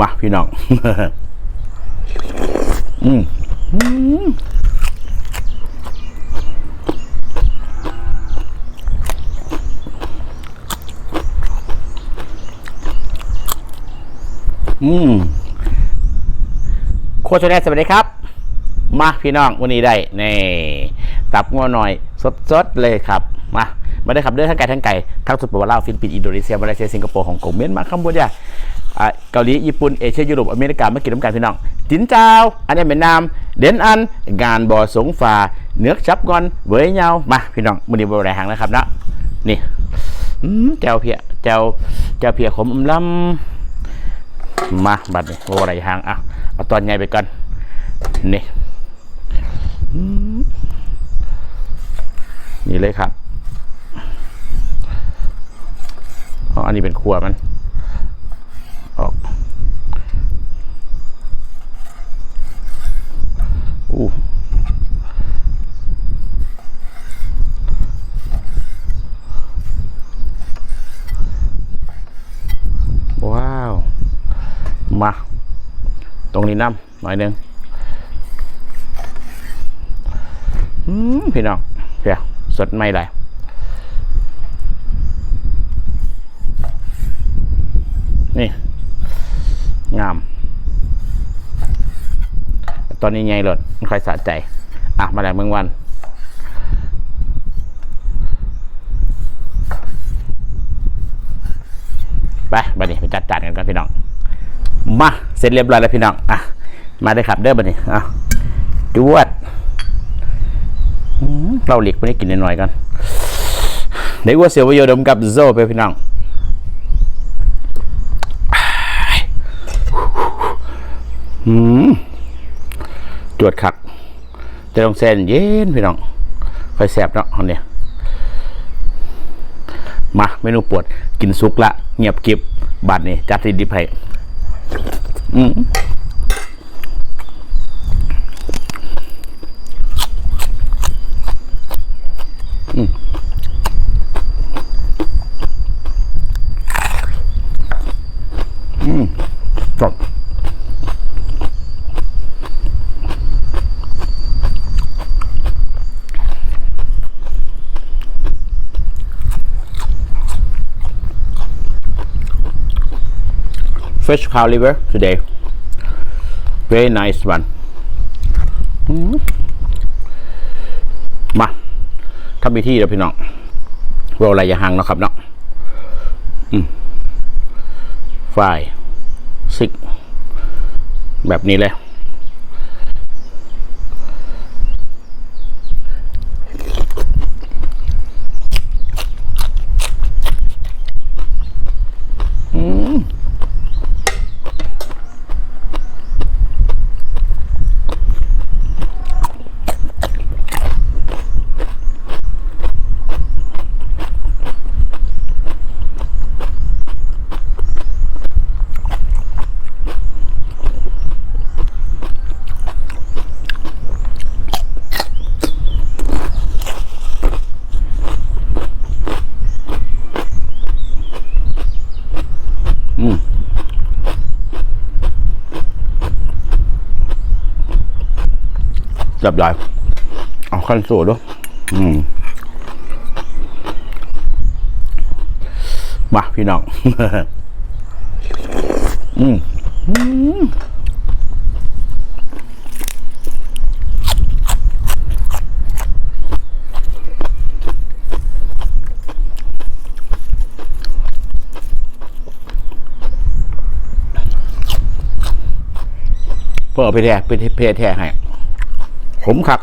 มาพี่น้องอืมอืมอืมโคชแนสวัสดีครับ มาพี่น้องวันนี้ได้นี่ตับงัวหน่อย สดๆเลยครับ มามาได้ขับเดินทั้งไก่ทั้งไก่ทั้งสุดปะวาลาวฟิลิปปินส์อินโดนีเซียมาเลเซียสิงคโปร์ฮ่องกงเมียนมาคัมพูชาอ่า เกาหลีญี่ปุ่นเอเชียยุโรปอเมริกามากินน้ำกันพี่น้องจินเจ้าอันนี้เป็นนามเด่นอันงานบ่อสงฟ้าเนื้อชับงอนเวยเงามาพี่น้องวันนี้บริหารนะครับเนาะนี่อืมแจวเพียแจวแจวเพียขมอำลำมาบัดนี้บริหารอะเอาตอนใหญ่ไปก่อนนี่นี่เลยครับอ๋ออันนี้เป็นครัวมัน ออกอู้ว้าว มา ตรงนี้น้ำ หน่อยนึงพี่น้องเพียสดไม่ได้นี่ งาม ตอนนี้ไงรถไม่ค่อยสะใจ อะ มาแล้วเมืองวันไปบัดนี้ไปจัดจานกันกันพี่น้อง มา เสร็จเรียบร้อยแล้วพี่น้อง อะ มาได้ครับเด้อบัดนี้อะจวดเราเหล็กไม่ได้กินหน่อยๆกันเด็กว่าเสียววโยดมกับโซไปพี่น้องอืมจวดคักจะต้องเส้นเย็นพี่น้องค่อยแสบเนาะอันเนี้ยมาเมนูปวดกินสุกละ เงียบกิบบาดนี่จัดสิดิบให้อืม จบฟิช cow liver today very nice one อืมมาทำพิธีแล้วพี่น้องเราอะไรอย่าห่างนะครับเนาะอืมฝ่าย ซิก แบบนี้เลย จับได้เอาขั้นสูตรด้วยอืมมาพี่น้อง อืมเพื่อไปแท้ไปเพแท้ให้ ผมคัก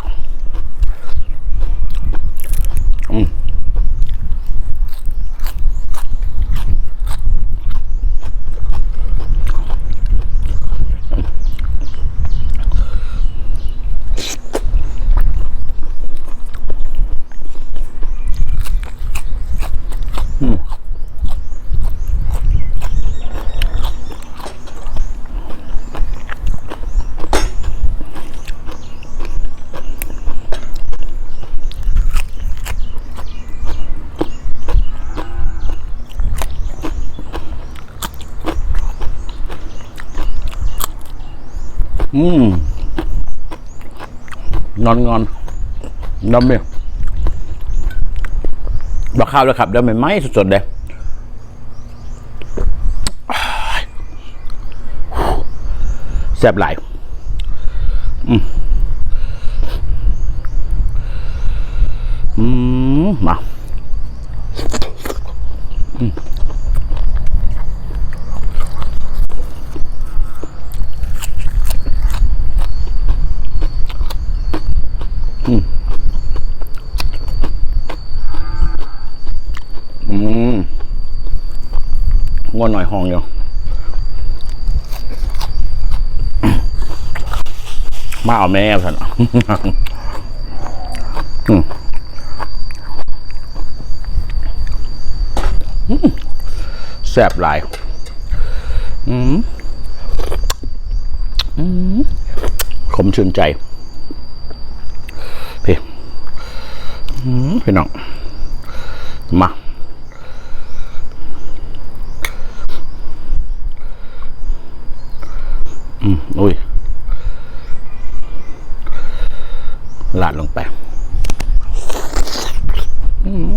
อืมนอนงอนน้ำเนี่ยบักข้าวเลยครับดี๋ยวไม่ไม้สดๆเลยแซ่บหลายอืมอืมมาอืม งอหน่อยห้องอยู่มาเอาแม่ท่านแซ่บหลายขมชื่นใจ พี่พี่น้อง มา อืมอุ้ย ลาดลงไป อืม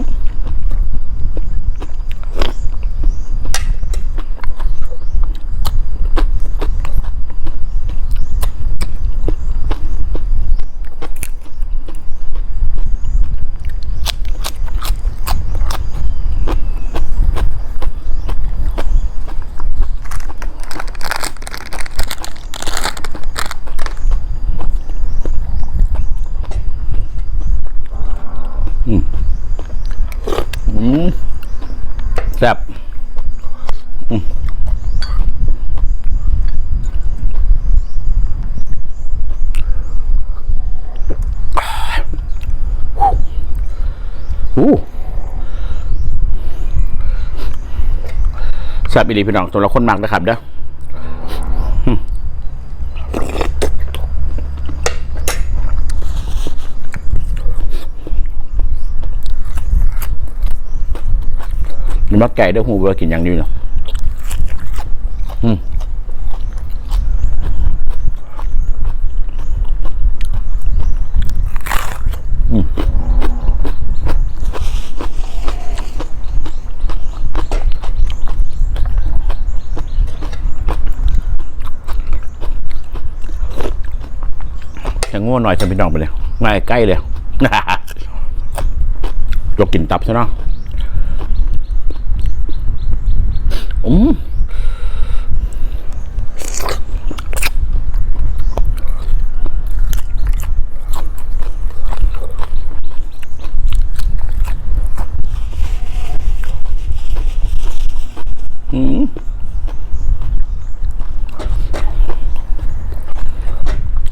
อู้แซ่บอีหลีพี่น้องตัวละคนมากนะครับเด้อมนี่มักไก่เด้อหูเวลากินอย่างนี้เนาะอืม ง่วหน่อยจะพี่น้องไปเลยง่ายใกล้เลยจกกินตับใช่ไหมอืม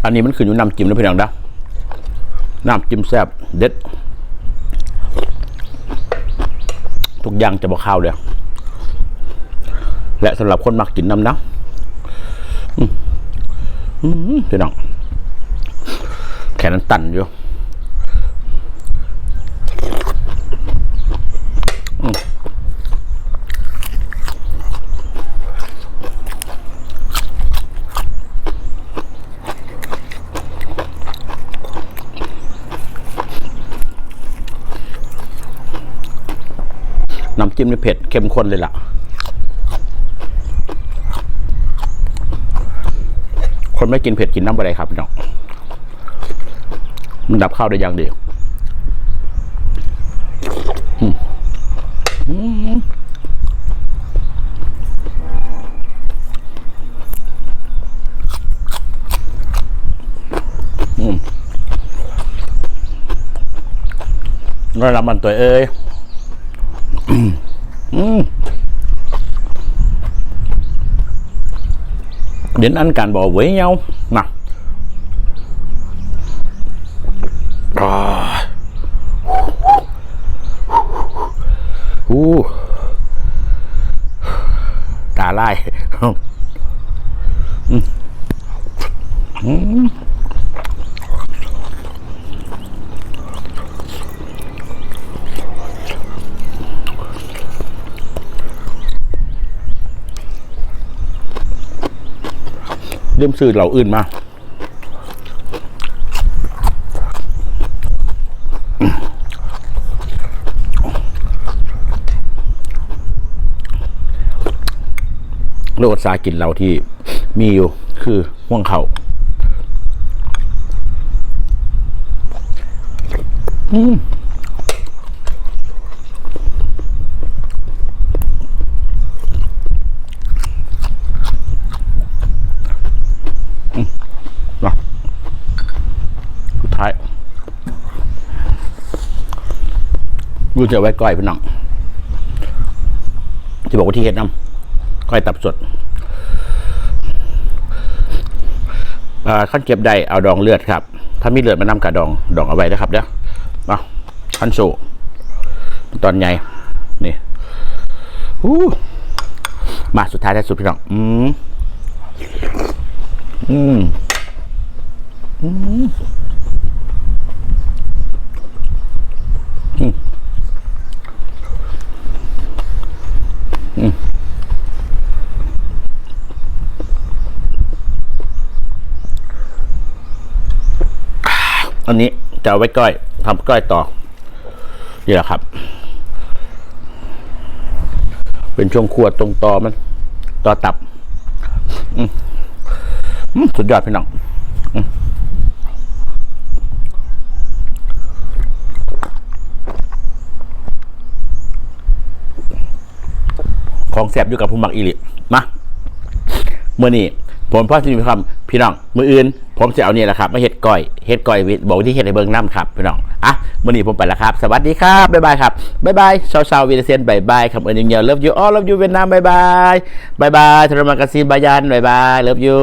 อันนี้มันคืออยู่น้ำจิ้มนะพี่น้องนะน้ำจิ้มแซ่บเด็ด ทุกอย่างจะบอกข้าวเลยและสำหรับคนมักกินน้ำนะพี่น้องแขนนั้นตันอยู่ำจิ้มนี่เผ็ดเข้มข้นเลยล่ะ คนไม่กินเผ็ดกินน้ำอะไรครับพี่น้องมันดับข้าวได้อย่างเดียวอืมอืมอืมก็รับมันตัวเอ้ย Ừ. đến ăn cạn bò với nhau nào à. uh. trả lại không mm. Ừ. Ừ. เริ่มซื้อเหล่าอื่นมาโรคสากินเราที่มีอยู่คือห่วงเข่าอืม กูจะไว้ก้อยพี่น้องที่บอกว่าที่เฮ็ดน้ำก้อยตับสดขั้นเก็บได้เอาดองเลือดครับ ถ้ามีเลือดมานำกับดองดองเอาไว้นะครับเด้อมาขั้นโซตอนใหญ่นี่อู้มาสุดท้ายท้ายสุดพี่น้องอืมอืมอืมอืม อันนี้จะเอาไว้ก้อยทำก้อยต่อนี่แหละครับ เป็นช่วงขวดตรงตอมันต่อตับอืสุดยอดพี่น้องอของแสบอยู่กับผู้มักอีหลิมาเมื่อนี้ผมพ่อจะมีความพี่น้องมืออื่น ผมจะเอาเนี่ยแหละครับมาเฮ็ดก้อยเฮ็ดก้อยวิบอกที่เฮ็ดในเบิงน้ำครับพี่น้องอะวันนี้ผมไปแล้วครับ สวัสดีครับ บ๊ายบายครับ บ๊ายบายชาวชาววีเดเซียนบ๊ายบายครับเอิญยังเงียวเลิฟยูอ้อเลิฟยูเวียดนามบ๊ายบายบ๊ายบายธรมากาซีบายันบ๊ายบายเลิฟยู